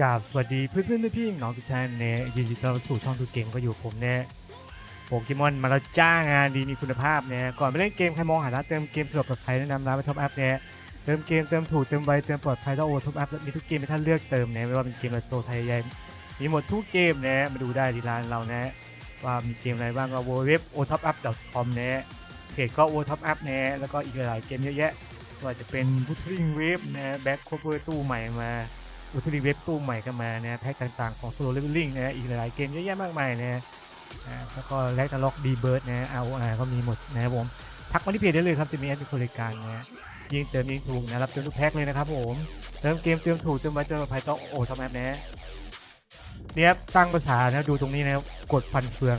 กราบสวัสดีเพื่อนเพื่อนพี่น้องทุกท่านเนี่ยยินดีต้อนรับสู่ช่องทูเกมก็อยู่ผมเนี่ยโปเกมอนมาแล้วจ้างานดีมีคุณภาพเนี่ยก่อนไปเล่นเกมใครมองหาร้านเติมเกมสะดวกปลอดภัยแนะนำร้านไปท็อปแอัพเนี่ยเติมเกมเติมถูกเติมไวเติมปลอดภัยต้องโอท็อปแอัพมีทุกเกมให้ท่านเลือกเติมเนี่ยไม่ว่าเป็นเกมในสโตร์ไทยใหญ่มีหมดทุกเกมเนี่ยมาดูได้ที่ร้านเรานะว่ามีเกมอะไรบ้างก็ w w w o t o p u p c o m เนี่ยเพจก็ o t o p up เนี่ยแล้วก็อีกหลายเกมเยอะแยะว่าจะเป็นบูทริงเวฟนะแบ็คโคเวอร์ตู้ใหม่มา อุทลีเว็บตู้ใหม่ก็มานะแพ็คต่างๆของ Solo Leveling นะอีกหลายๆเกมเยอะแยะมากมายนะแล้วก็แลกตล็อกดีเบิร์ดนะ ROR ก็มีหมดนะผมทักมาที่เพจได้เลยครับจะมีแอดมินบริการนะยิงเติมยิงถูกนะรับเติมทุกแพ็คเลยนะครับผมเติมเกมเติมถูกเติมมาเติมภายต้องโอทำแอปนะเนี่ยครับตั้งภาษานะดูตรงนี้นะกดฟันเฟือง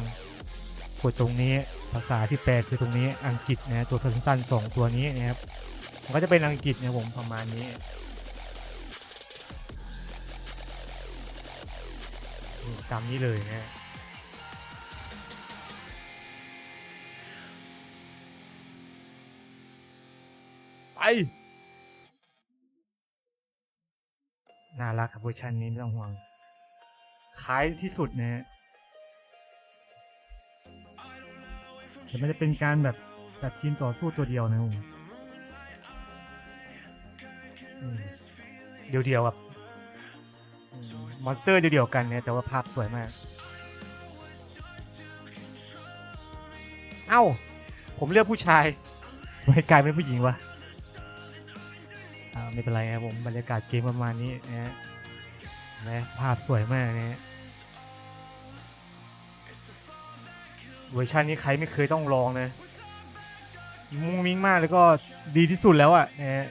กดตรงนี้ภาษาที่แปลคือตรงนี้อังกฤษนะตัวสั้นๆสองตัวนี้นะครับมันก็จะเป็นอังกฤษนะครับผมประมาณนี้ ตามนี้เลยนะไป น่ารักครับเวอร์ชันนี้ไม่ต้องห่วงขายที่สุดนะฮะแต่มันจะเป็นการแบบจัดทีมต่อสู้ตัวเดียวนะผมเดียวๆกับ มอนสเตอร์เดียวๆกันเนี่ยแต่ว่าภาพสวยมาก เอ้า ผมเลือกผู้ชายไม่กลายเป็นผู้หญิงวะอ่าไม่เป็นไรครับผมบรรยากาศเกมประมาณนี้นะฮะนะภาพสวยมากนะฮะเวอร์ชันนี้ใครไม่เคยต้องลองนะมุ้งมิ้งมากแล้วก็ดีที่สุดแล้วอะนะฮะ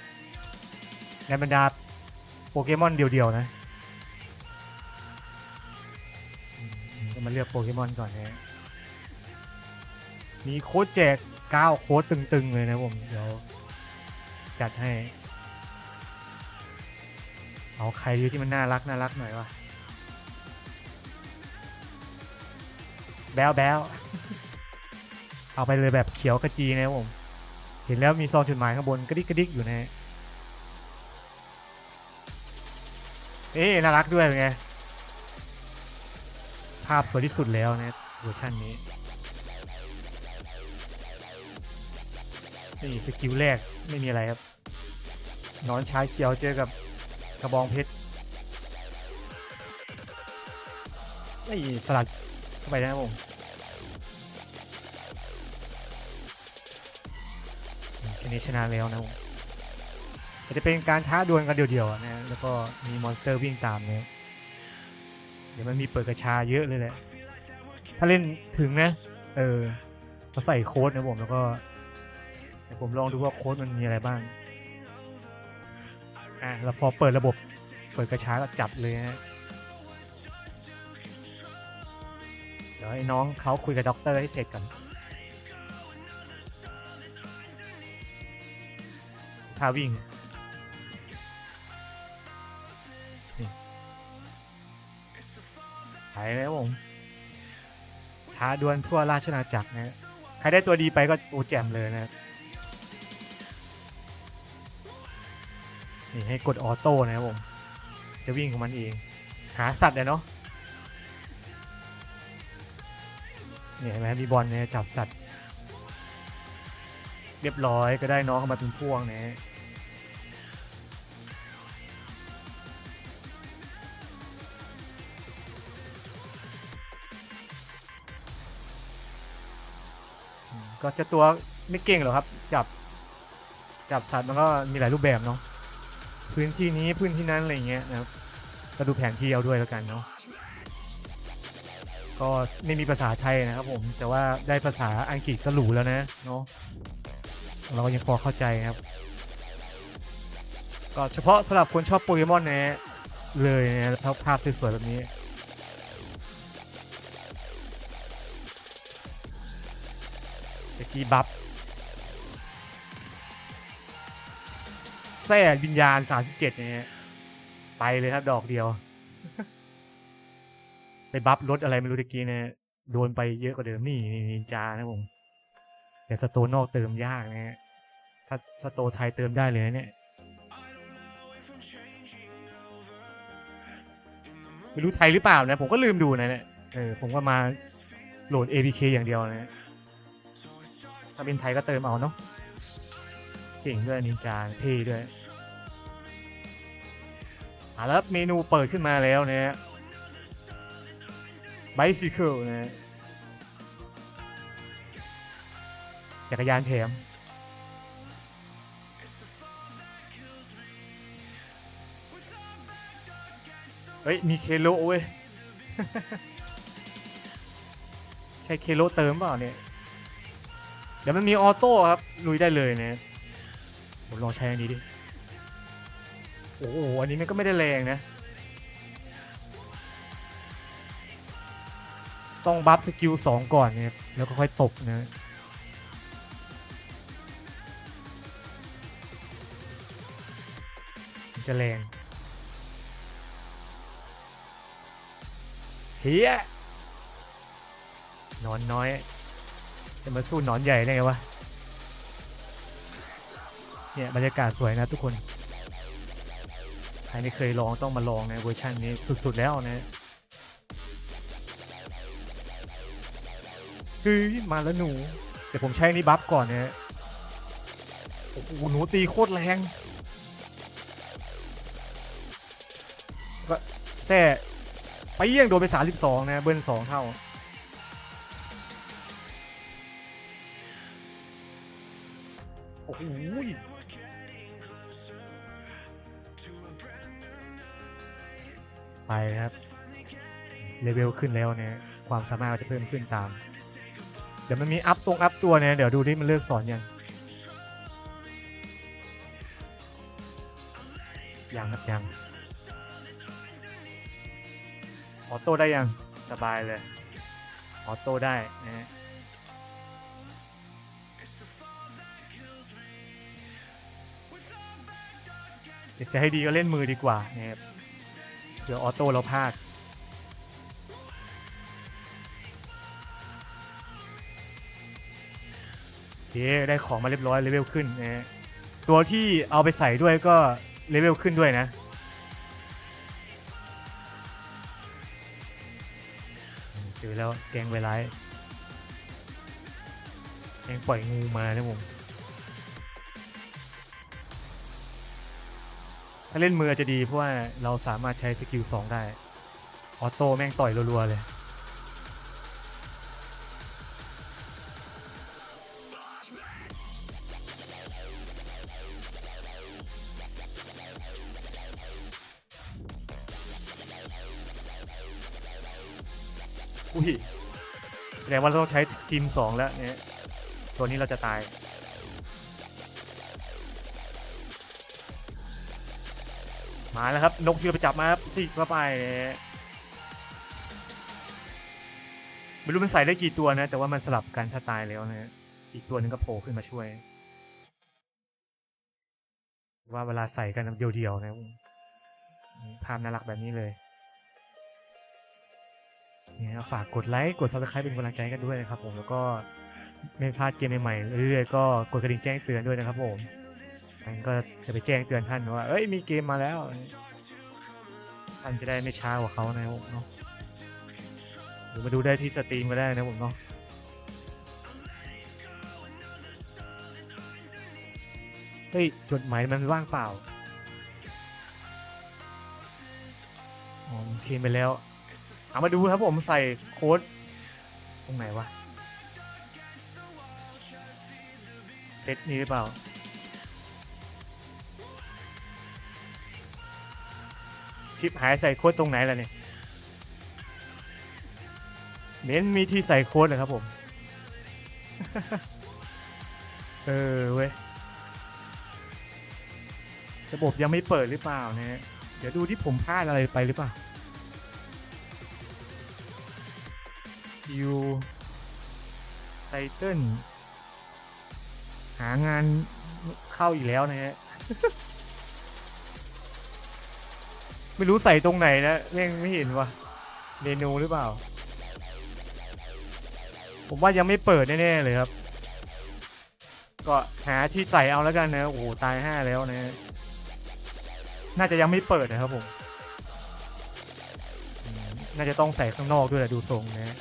ในบรรดาโปเกมอนเดียวๆนะ มาเลือกโปเกมอนก่อนนะฮะมีโค้ดแจก9โค้ดตึงๆ เลยนะผม เดี๋ยว จัดให้ เอาใครดีที่มันน่ารักน่ารักหน่อยวะแบลแบลเอาไปเลยแบบเขียวกระจีนะผม เห็นแล้วมีซองจดหมายข้างบนกระดิกกระดิกอยู่นะ เอ๊น่ารักด้วยเป็นไง ภาพสวยที่สุดแล้วนะเวอร์ชันนี้นี่สกิลแรกไม่มีอะไรครับนอนชายเขียวเจอกับกระบองเพชรนี่สลัดเข้าไปนะครับผมแค่นี้ชนะแล้วนะผมอาจจะเป็นการท้าดวลกันเดียวๆนะแล้วก็มีมอนสเตอร์วิ่งตามเนี่ย เดี๋ยวมันมีเปิดกระชาเยอะเลยแหละ ถ้าเล่นถึงนะ เออก็ใส่โค้ดนะผมแล้วก็เดี๋ยวผมลองดูว่าโค้ดมันมีอะไรบ้าง อะแล้วพอเปิดระบบ เปิดกระชาก็จับเลยนะเดี๋ยวให้น้องเขาคุยกับด็อกเตอร์ให้เสร็จก่อนท่าวิ่ง ไปแล้วผมท้าดวลทั่วราชนาจักรนะใครได้ตัวดีไปก็โอ้แจมเลยนะนี่ให้กดออโต้นะครับผม จะวิ่งของมันเอง หาสัตว์อะเนาะเนี่ยเห็นไหมมีบอลเนี่ยจับสัตว์ เรียบร้อยก็ได้น้องเข้ามาเป็นพวงเนี่ย ก็จะตัวไม่เก่งหรอกครับ จับ จับสัตว์มันก็มีหลายรูปแบบเนาะพื้นที่นี้พื้นที่นั้นอะไรเงี้ยนะครับก็ดูแผนที่เอาด้วยแล้วกันเนาะก็ไม่มีภาษาไทยนะครับผมแต่ว่าได้ภาษาอังกฤษก็หรูแล้วนะเนาะเราก็ยังพอเข้าใจนะครับ ก็เฉพาะสำหรับคนชอบโปเกมอนนะเลยนะภาภาพสวยๆแบบนี้ ตะกี้บัฟแซ่วิญญาณ 37เนี่ยไปเลยครับดอกเดียว ไปบัฟรถอะไรไม่รู้ตะกี้เนี่ยโดนไปเยอะกว่าเดิมนี่นี่นินจานะผม แต่สโตนนอกเติมยากนะฮะถ้าสโตไทยเติมได้เลยนะเนี่ยไม่รู้ไทยหรือเปล่านะ ผมก็ลืมดูนะเนี่ยเออผมก็มาโหลด APK อย่างเดียวนะ ถ้าเป็นไทยก็เติมเอาเนาะเก่งด้วยนินจาเท่ด้วยอะแล้วเมนูเปิดขึ้นมาแล้วเนี่ยไบซิเคิลนะจักรยานแถมเฮ้ย มีเคโลเว้ย ใช่เคโลเติมเปล่าเนี่ย เดี๋ยวมันมีออโต้ครับลุยได้เลยเนี่ยผมลองใช้อันนี้ดิ โอ้โห อันนี้มันก็ไม่ได้แรงนะ ต้องบัฟสกิลสองก่อนเนี่ยแล้วก็ค่อยตบนะจะแรงเฮียนอนน้อย จะมาสู้หนอนใหญ่ได้ไงวะ เนี่ยบรรยากาศสวยนะทุกคน ใครไม่เคยลองต้องมาลองนะเวอร์ชันนี้สุดๆแล้วนะเฮ้ยมาแล้วหนู เดี๋ยวผมใช้นี่บัฟก่อนนะโอ้โหหนูตีโคตรแรงก็แซ่ไปเยี่ยงโดนไป32นะ เบิ้ล2เท่า อ้โหไปครับ เลเวลขึ้นแล้วเนี่ย ความสามารถก็จะเพิ่มขึ้นตาม เดี๋ยวมันมีอัพตรงอัพตัวเนี่ย เดี๋ยวดูดิมันเลือกสอนยัง ยังครับยัง ออโต้ได้ยัง สบายเลย ออโต้ได้นะฮะ เดี๋ยวจะให้ดีก็เล่นมือดีกว่านะครับเดี๋ยวออโต้เราพลาดเคได้ของมาเรียบร้อยเลเวลขึ้นนะตัวที่เอาไปใส่ด้วยก็เลเวลขึ้นด้วยนะเจอแล้วแกงไวไลท์แกงปล่อยงูมานะผม ถ้าเล่นมือจะดีเพราะว่าเราสามารถใช้สกิล2ได้ ออโต้แม่งต่อยรัวๆเลย อุ้ยแสดงว่าเราต้องใช้ทีม2แล้วเนี่ย ตัวนี้เราจะตาย มาแล้วครับนกที่เราไปจับมาครับที่เข้าไปไม่รู้มันใส่ได้กี่ตัวนะ แต่ว่ามันสลับกันถ้าตายแล้วนะอีกตัวหนึงก็โผล่ขึ้นมาช่วย ว่าเวลาใส่กันเดียวๆนะภาพน่ารักแบบนี้เลยเนี่ยฝากกดไลค์กด subscribe เป็นกำลังใจกันด้วยนะครับผมแล้วก็ไม่พลาดเกมใหม่ๆเรื่อยๆก็กดกระดิ่งแจ้งเตือนด้วยนะครับผม มันก็จะไปแจ้งเตือนท่านว่า เอ้ยมีเกมมาแล้ว ท่านจะได้ไม่ช้ากว่าเขานะผมเนาะหรือมาดูได้ที่สตรีมก็ได้นะผมเนาะเฮ้ยจดหมายมันว่างเปล่าอ๋อมันเคมไปแล้วเอามาดูครับผมใส่โค้ดตรงไหนวะ เซตนี้หรือเปล่า ชิปหายใส่โค้ดตรงไหนล่ะเนี่ยเน้นมีที่ใส่โค้ดเลยครับผม เออเว้ย ระบบยังไม่เปิดหรือเปล่าเนะฮะเดี๋ยวดูที่ผมพลาดอะไรไปหรือเปล่ายูไตเติ้ลหางานเข้าอีกแล้วนะฮะ ไม่รู้ใส่ตรงไหนนะเร่งไม่เห็นวะเมนูหรือเปล่า ผมว่ายังไม่เปิดแน่ๆเลยครับ ก็หาที่ใส่เอาแล้วกันนะโอ้โหตายห้าแล้วนะน่าจะยังไม่เปิดนะครับผม น่าจะต้องใส่ข้างนอกด้วยแหละดูทรงนะ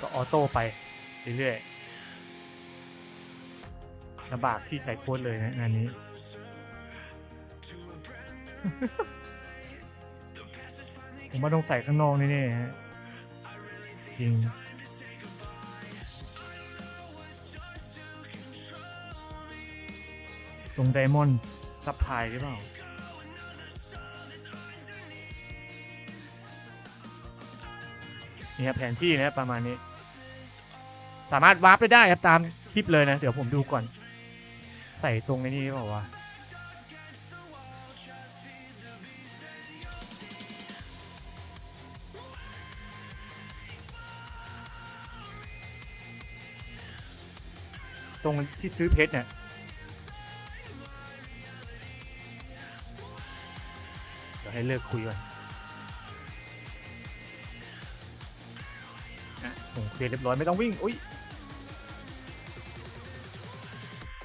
ก็ออโต้ไปเรื่อยๆ ลำบากที่ใส่โค้ดเลยนะงานนี้ ผมว่าต้องใส่ข้างนอกแน่ๆฮะจริงตรงไดมอนด์ซับพลายหรือเปล่านี่ครับแผนที่นะครับประมาณนี้ สามารถวาร์ปไปได้ครับตามคลิปเลยนะ เดี๋ยวผมดูก่อน ใส่ตรงในนี้เปล่าวะตรงที่ซื้อเพชรเนี่ยเดี๋ยวให้เลิกคุยก่อนะส่งเคลียร์เรียบร้อยไม่ต้องวิ่ง อุ้ย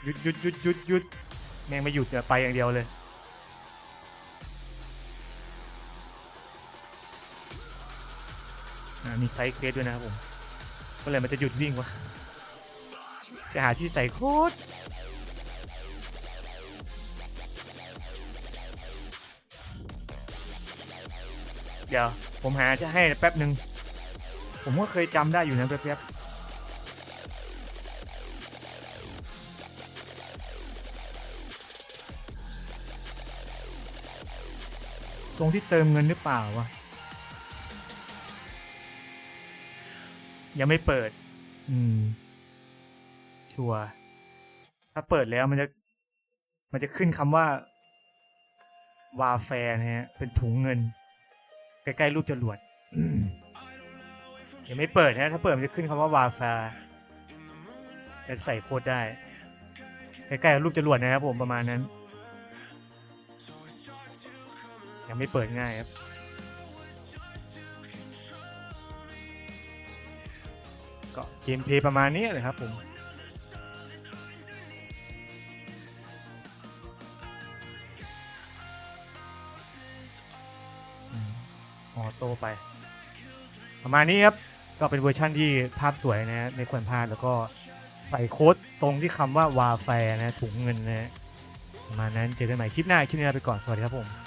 หยุดหยุดหยุดหยุดหยุดแม่งไม่หยุดแต่ไปอย่างเดียวเลยอ่ามีไซส์เควสด้วยนะครับผมเมื่อไหร่มันจะหยุดวิ่งวะ จะหาที่ใส่โค้ดเดี๋ยว ผมหาจะให้แป๊บหนึ่ง ผมก็เคยจำได้อยู่นะแป๊บๆ ตรงที่เติมเงินหรือเปล่าวะ ยังไม่เปิด อืม ชัวร์ถ้าเปิดแล้วมันจะ มันจะขึ้นคำว่าวาแฟร์นะฮะ เป็นถุงเงิน ใกล้ๆรูปจรวดยังไม่เปิดนะ ถ้าเปิดมันจะขึ้นคำว่าวาแฟร์จะใส่โค้ดได้ ใกล้ๆกับรูปจรวดนะครับผมประมาณนั้น ยังไม่เปิดง่ายครับก็เกมเพย์ประมาณนี้เลยครับผมออโต้ไป ประมาณนี้ครับ ก็เป็นเวอร์ชั่นที่ภาพสวยนะฮะไม่ควรพลาดแล้วก็ใส่โค้ดตรงที่คำว่าวาแฟร์นะถุงเงินนะฮะประมาณนั้นเจอกันใหม่คลิปหน้า คลิปนี้ลาไปก่อน สวัสดีครับผม